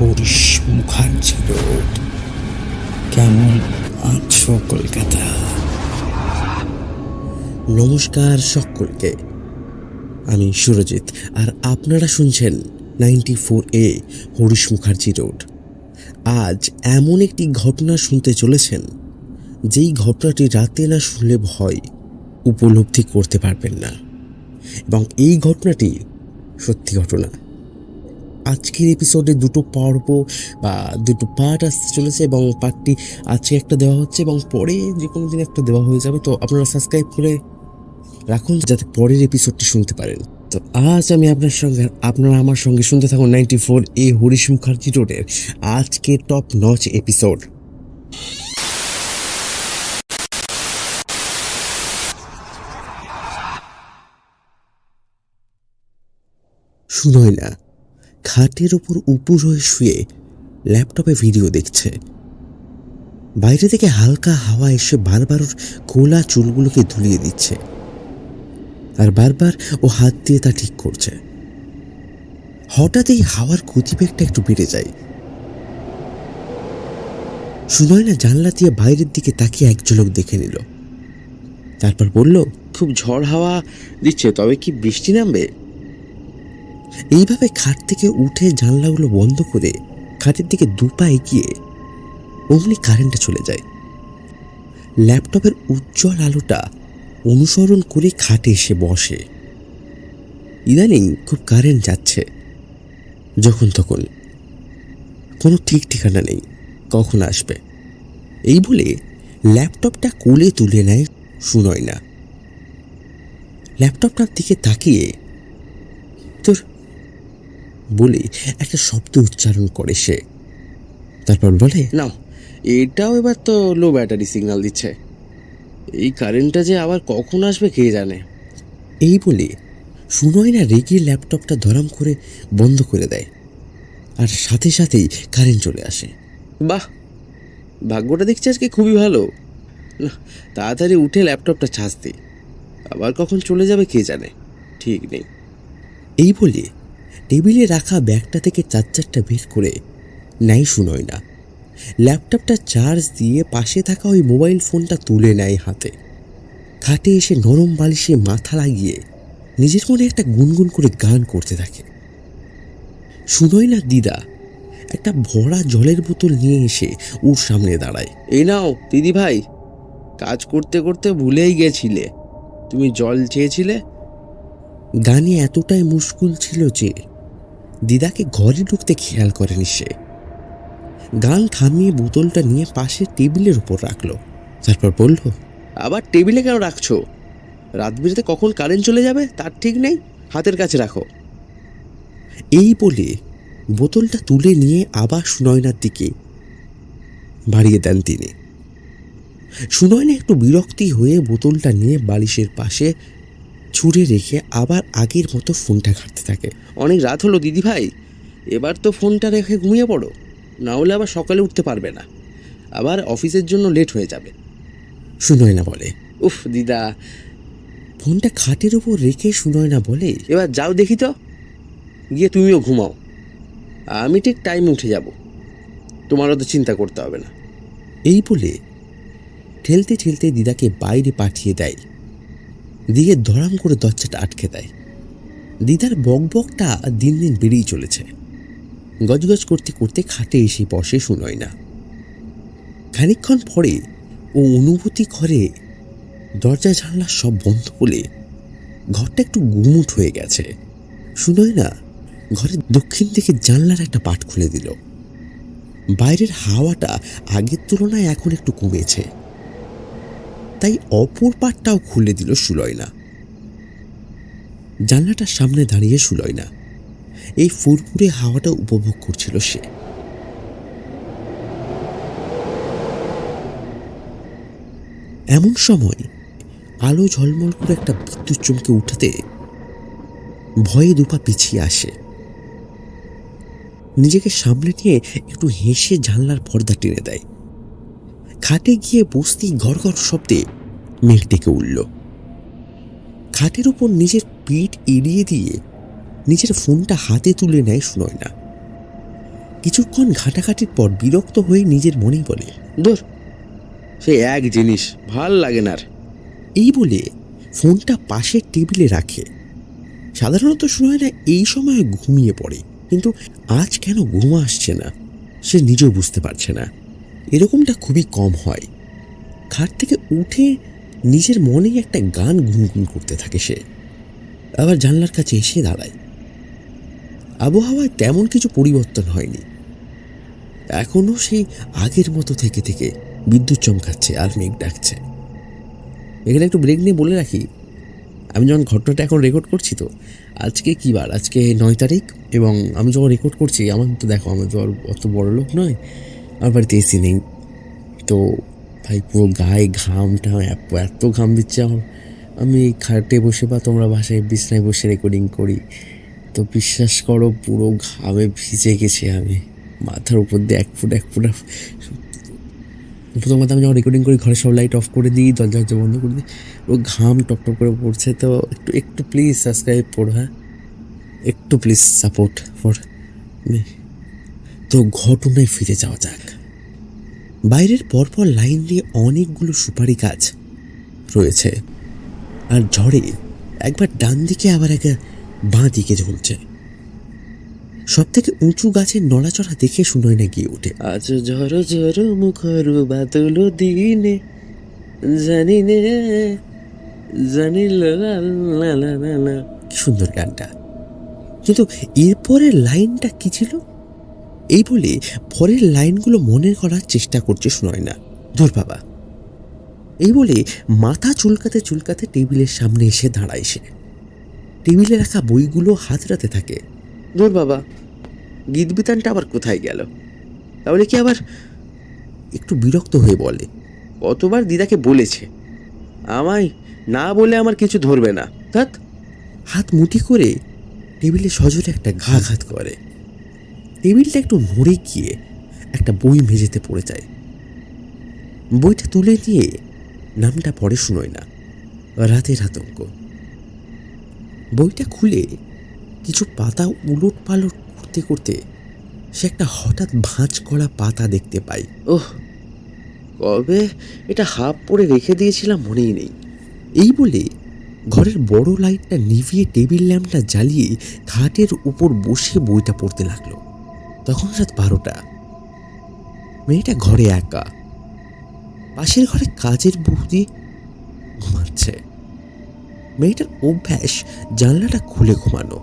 Harish Mukherjee road কেমন আছো কলকাতা? নমস্কার সকলকে। আমি সুরজিৎ, আর আপনারা শুনছেন ninety four A Harish Mukherjee road. আজ এমন একটি ঘটনা শুনতে চলেছেন, যেই ঘটনাটি রাতে না শুনলে ভয় উপলব্ধি করতে পারবেন না। এবং এই ঘটনাটি সত্যি ঘটনা। আজকের এপিসোডে দুটো পর্ব বা দুটো পার্ট আসতে চলেছে এবং পার্টটি আজকে একটা দেওয়া হচ্ছে এবং পরে যে কোনো দিন একটা দেওয়া হয়ে যাবে। তো আপনারা সাবস্ক্রাইব করে রাখুন যাতে পরের এপিসোডটি শুনতে পারেন। তো আজ আমি আপনার সঙ্গে, আপনারা আমার সঙ্গে শুনতে থাকুন ninety four A Harish Mukherjee রোডের আজকে টপ নচ এপিসোড শুনোই না খাটের ওপর উপুর হয়ে শুয়ে ল্যাপটপে ভিডিও দেখছে। বাইরে থেকে হালকা হাওয়া এসে বারবার ওর গোলা চুলগুলোকে ধুলিয়ে দিচ্ছে। আর বারবার ও হাত দিয়ে তা ঠিক করছে। হঠাৎ এই হাওয়ার গতিবেগটা একটু বেড়ে যায়। শুনোই না জানলা দিয়ে বাইরের দিকে তাকিয়ে এক ঝলক দেখে নিল। তারপর বলল, খুব ঝড় হাওয়া দিচ্ছে, তবে কি বৃষ্টি নামবে? এইভাবে খাট থেকে উঠে জানলাগুলো বন্ধ করে খাটের দিকে দু পা এগিয়ে অমনি কারেন্টটা চলে যায়। ল্যাপটপের উজ্জ্বল আলোটা অনুসরণ করে খাটে এসে বসে। ইদানিং খুব কারেন্ট যাচ্ছে। যখন তখন কোনো ঠিক ঠিকানা নেই, কখন আসবে? এই বলে ল্যাপটপটা কোলে তুলে নেয় শুনয় না ল্যাপটপটার দিকে তাকিয়ে তোর বলে একটা শব্দ উচ্চারণ করে সে। তারপর বলে নাও এটাও এবার তো লো ব্যাটারি সিগন্যাল দিচ্ছে। এই কারেন্টটা যে আবার কখন আসবে কে জানে? এই বলে শুনোই না রেগে ল্যাপটপটা ধরাম করে বন্ধ করে দেয়। আর সাথে সাথেই কারেন্ট চলে আসে। বাহ ভাগ্যটা দেখছি আজকে খুবই ভালো। না তাড়াতাড়ি উঠে ল্যাপটপটা ছাঁচ দিই আবার কখন চলে যাবে কে জানে? ঠিক নেই। এই বলে টেবিলে রাখা ব্যাগটা থেকে চার্জারটা বের করে নেয় শুনোয় না ল্যাপটপটা চার্জ দিয়ে পাশে থাকা ওই মোবাইল ফোনটা তুলে নেয় হাতে। খাটে এসে নরম বালিশে মাথা লাগিয়ে নিজের মনে একটা গুনগুন করে গান করতে থাকে। শুনোই না দিদা একটা ভরা জলের বোতল নিয়ে এসে ওর সামনে দাঁড়ায়। এই নাও দিদি ভাই কাজ করতে করতে ভুলেই গেছিলে। তুমি জল চেয়েছিলে? গানে এতটাই মুশকুল ছিল যে দিদাকে ঘরে ঢুকতে খেয়াল করেনি সে। গান থামিয়ে বোতলটা নিয়ে পাশে টেবিলের উপর রাখল। তারপর বলল, আবার টেবিলে কেন রাখছো? রাত বিরেতে কখন কারেন্ট চলে যাবে তার ঠিক নেই, হাতের কাছে রাখো। এই বলে বোতলটা তুলে নিয়ে আবার সুনয়নার দিকে বাড়িয়ে দেন তিনি। সুনয়না একটু বিরক্তি হয়ে বোতলটা নিয়ে বালিশের পাশে ছুঁড়ে রেখে আবার আগের মতো ফোনটা ঘাঁটতে থাকে। অনেক রাত হলো, দিদি ভাই। এবার তো ফোনটা রেখে ঘুমিয়ে পড়ো। না হলে আবার সকালে উঠতে পারবে না। আবার অফিসের জন্য লেট হয়ে যাবে। সুনয়না বলে, উফ, দিদা। ফোনটা খাটের উপর রেখে সুনয়না বলে, এবার যাও দেখি তো। গিয়ে তুমিও ঘুমাও। আমি ঠিক টাইমে উঠে যাব। তোমারও তো চিন্তা করতে হবে না। এই বলে ঠেলতে ঠেলতে দিদাকে বাইরে পাঠিয়ে দেয়। দিকে ধরাম করে দরজাটা আটকে দেয়। দিদার বকবকটা দিন দিন বেড়েই চলেছে। গজগজ করতে করতে খাটে এসে বসে শুনোয় না। খানিকক্ষণ পরে ও অনুভূতি করে দরজা জানলা সব বন্ধ বলে ঘরটা একটু গুমুট হয়ে গেছে। শুনোয় না, ঘরের দক্ষিণ দিকে জানলার একটা পাট খুলে দিল। বাইরের হাওয়াটা আগের তুলনায় এখন একটু কমেছে। তাই অপর পাটটাও খুলে দিল সুলয়না। জানলাটার সামনে দাঁড়িয়ে সুলয়না। এই ফুরফুরে হাওয়াটা উপভোগ করছিল সে। এমন সময় আলো ঝলমল করে একটা বিদ্যুৎ চমকে উঠাতে ভয়ে দুপা পিছিয়ে আসে। নিজেকে সামলে নিয়ে একটু হেসে জানলার পর্দা টেনে দেয়। খাটে গিয়ে বসতেই ঘর ঘর শব্দে মেঘ ডেকে উঠল। খাটের উপর নিজের পিঠ এড়িয়ে দিয়ে নিজের ফোনটা হাতে তুলে নেয় শুনয় না কিছুক্ষণ ঘাটাঘাটির পর বিরক্ত হয়ে নিজের মনেই বলে দূর সে এক জিনিস ভালো লাগে না এই বলে ফোনটা পাশের টেবিলে রাখে। সাধারণত সুনয়না এই সময় ঘুমিয়ে পড়ে কিন্তু আজ কেন ঘুম আসছে না সে নিজেও বুঝতে পারছে না। এরকমটা খুবই কম হয়। খাট থেকে উঠে নিজের মনেই একটা গান গুনগুন করতে থাকে সে। আবার জানলার কাছে এসে দাঁড়ায়। আবহাওয়ায় তেমন কিছু পরিবর্তন হয়নি। এখনও সেই আগের মতো থেকে থেকে বিদ্যুৎ চমকাচ্ছে আর মেঘ ডাকছে। এখানে একটু ব্রেক নিয়ে বলে রাখি, আমি যখন ঘটনাটা এখন রেকর্ড করছি তো, আজকে কী বার? আজকে নয় তারিখ এবং আমি যখন রেকর্ড করছি, আমার তো দেখো, আমি তো আর অত বড় লোক নয়। বাড়িতে এসি নেই। তো ভাই, পুরো গায়ে ঘাম টাম, এত ঘাম দিচ্ছে আমার। আমি খাটে বসে বা তোমরা বাসায় বিছনায় বসে রেকর্ডিং করি। তো বিশ্বাস করো, পুরো ঘামে ভিজে গেছি আমি। মাথার উপর দিয়ে এক ফুট এক ফুট প্রথমত আমি যখন রেকর্ডিং করি, ঘরে সব লাইট অফ করে দিই, দরজা দরজা বন্ধ করে দিই ও ঘাম টপ টপ করে পড়ছে। তো একটু একটু প্লিজ সাবস্ক্রাইব করো হ্যাঁ? একটু প্লিজ সাপোর্ট ফর তো ঘটনায় ফিরে যাওয়া যাক। বাইরের পরপর লাইন দিয়ে অনেকগুলো সুপারি গাছ রয়েছে আর ঝড়ে একবার ডান দিকে আবার একবার বাঁ দিকে ঝুলছে। সব থেকে উঁচু গাছের নড়াচড়া দেখে শুনোয় না গিয়ে ওঠে। আজ ঝড় ঝড় মুখর বাদল দিনে জানি নে জানি। কি সুন্দর গানটা। কিন্তু এরপরের লাইনটা কি ছিল? এই বলে পরের লাইনগুলো মনে করার চেষ্টা করছে শোনায় না ধর বাবা। এই বলে মাথা চুলকাতে চুলকাতে টেবিলের সামনে এসে দাঁড়ায় সে। টেবিলে রাখা বইগুলো হাতড়াতে থাকে। ধর বাবা গীত বিতানটা আবার কোথায় গেল? তাহলে কি আবার একটু বিরক্ত হয়ে বলে, কতবার দিদাকে বলেছে? আমায় না বলে আমার কিছু ধরবে না। হাত মুঠি করে টেবিলে সজোরে একটা ঘা ঘাত করে। টেবিলটা একটু নড়ে গিয়ে একটা বই মেঝেতে পড়ে যায়। বইটা তুলে নিয়ে নামটা পড়ে শুনোয় না। রাতের আতঙ্ক। বইটা খুলে কিছু পাতা উলট পালট করতে করতে সে একটা হঠাৎ ভাঁজ করা পাতা দেখতে পাই। ওহ কবে? এটা হাফ পরে রেখে দিয়েছিলাম মনেই নেই। এই বলে ঘরের বড় লাইটটা নিভিয়ে টেবিল ল্যাম্পটা জ্বালিয়ে খাটের উপর বসে বইটা পড়তে লাগল। তখন রাত বারোটা। মেয়েটা ঘরে একা। পাশের ঘরে কাজের বৌদি ঘুমাচ্ছে। মেয়েটার অভ্যাস জানলাটা খুলে ঘুমানো।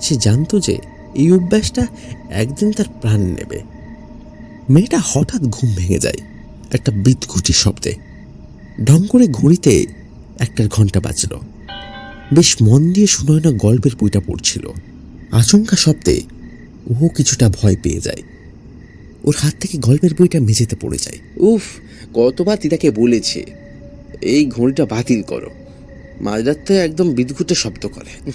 সে জানতো যে এই অভ্যাসটা একদিন তার প্রাণ নেবে। মেয়েটা হঠাৎ ঘুম ভেঙে যায়, একটা বিদঘুটি শব্দে। ঢং করে ঘড়িতে একটার ঘণ্টা বাজল। বেশ মন দিয়ে শুনোয় না গল্পের বইটা পড়ছিল। আচমকা শব্দে ও কিছুটা ভয় পেয়ে যায়। ওর হাত থেকে গল্পের বইটা মেঝেতে পড়ে যায়। উফ কতবার দিদাকে বলেছে এই ঘড়িটা বাতিল করো। মাঝরাতে একদম বিদ্যুতের শব্দ করে।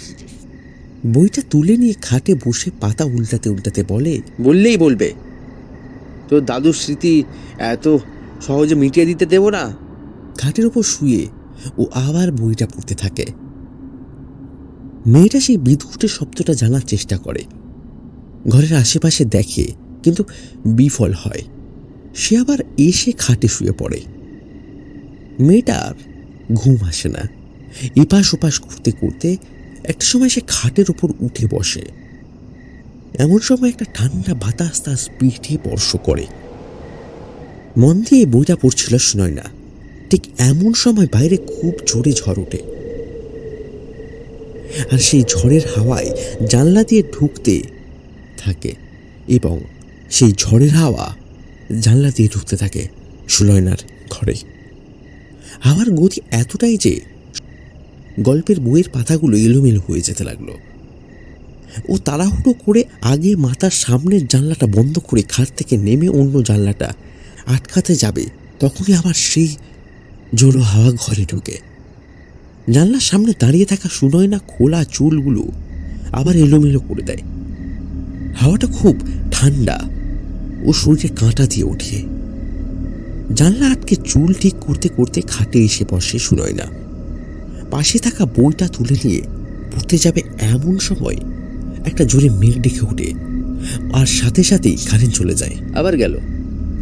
বইটা তুলে নিয়ে খাটে বসে পাতা উল্টাতে উল্টাতে বলে বললেই বলবে তো দাদুর স্মৃতি এত সহজে মিটিয়ে দিতে দেবো না? খাটের ওপর শুয়ে ও আবার বইটা পড়তে থাকে। মেয়েটা সেই বিদ্যুতের শব্দটা জানার চেষ্টা করে। ঘরের আশেপাশে দেখে কিন্তু বিফল হয়। সে আবার এসে খাটে শুয়ে পড়ে। মেয়েটার ঘুম আসে না। এপাশ ওপাশ করতে করতে একটা সময় সে খাটের ওপর উঠে বসে। এমন সময় একটা ঠান্ডা বাতাস তার পিঠে স্পর্শ করে। মন দিয়ে বইটা পড়ছিল শোনায় না ঠিক এমন সময় বাইরে খুব জোরে ঝড় ওঠে। আর সেই ঝড়ের হাওয়ায় জানলা দিয়ে ঢুকতে থাকে এবং সেই ঝড়ের হাওয়া জানলা দিয়ে ঢুকতে থাকে সুলয়নার ঘরে। হাওয়ার গতি এতটাই যে গল্পের বইয়ের পাতাগুলো এলোমেলো হয়ে যেতে লাগল। ও তাড়াহুড়ো করে আগে মাথার সামনের জানলাটা বন্ধ করে খাট থেকে নেমে অন্য জানলাটা আটকাতে যাবে, তখনই আবার সেই জোরো হাওয়া ঘরে ঢোকে। জানলার সামনে দাঁড়িয়ে থাকা সুনয়না খোলা চুলগুলো আবার এলোমেলো করে দেয়। হাওয়াটা খুব ঠান্ডা। ও শরীরে কাঁটা দিয়ে ওঠে। জানলা আটকে চুল ঠিক করতে করতে খাটে এসে বসে শুনয় না পাশে থাকা বইটা তুলে নিয়ে পড়তে যাবে এমন সময় একটা জোরে মেঘ ডেকে ওঠে আর সাথে সাথেই কারেন্ট চলে যায়। আবার গেল।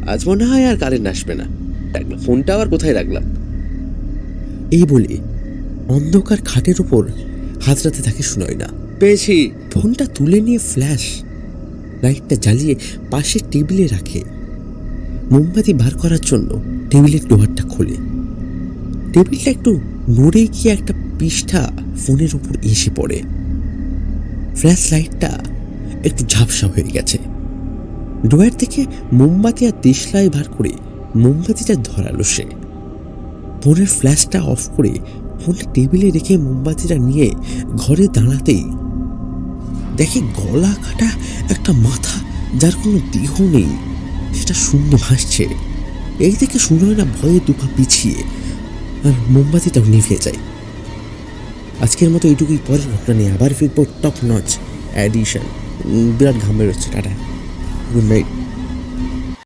আজ মনে হয় আর কারেন্ট আসবে না। রাখলাম ফোনটা আবার কোথায় রাখলাম? এই বলে অন্ধকার খাটের ওপর হাতড়াতে থাকে শুনয় না পেয়েছি। ফোনটা তুলে নিয়ে ফ্ল্যাশ লাইটটা জ্বালিয়ে পাশে টেবিলে রাখে। মোমবাতি বার করার জন্য টেবিলের ডোয়ারটা খোলে। টেবিলটা একটু নড়ে গিয়ে একটা পৃষ্ঠা ফোনের উপর এসে পড়ে। ফ্ল্যাশ লাইটটা একটু ঝাপসা হয়ে গেছে। ডোয়ার থেকে মোমবাতি আর দেশলাই বার করে মোমবাতিটা ধরালো সে। ফোনের ফ্ল্যাশটা অফ করে ফোনটা টেবিলে রেখে মোমবাতিটা নিয়ে ঘরে দাঁড়াতেই দেখে গলা কাটা একটা মাথা যার কোনো দেহ নেই। সেটা শূন্য ভাসছে। এই দেখে শুনোয় না ভয়ে দুপা পিছিয়ে আর মোমবাতিটাও নিভে যায়। আজকের মতো এইটুকুই পরের ঘটনা নিয়ে আবার ফিরবো টপ নচ অ্যাডিশন বিরাট ঘাম বেরোচ্ছে টাটা। Good night.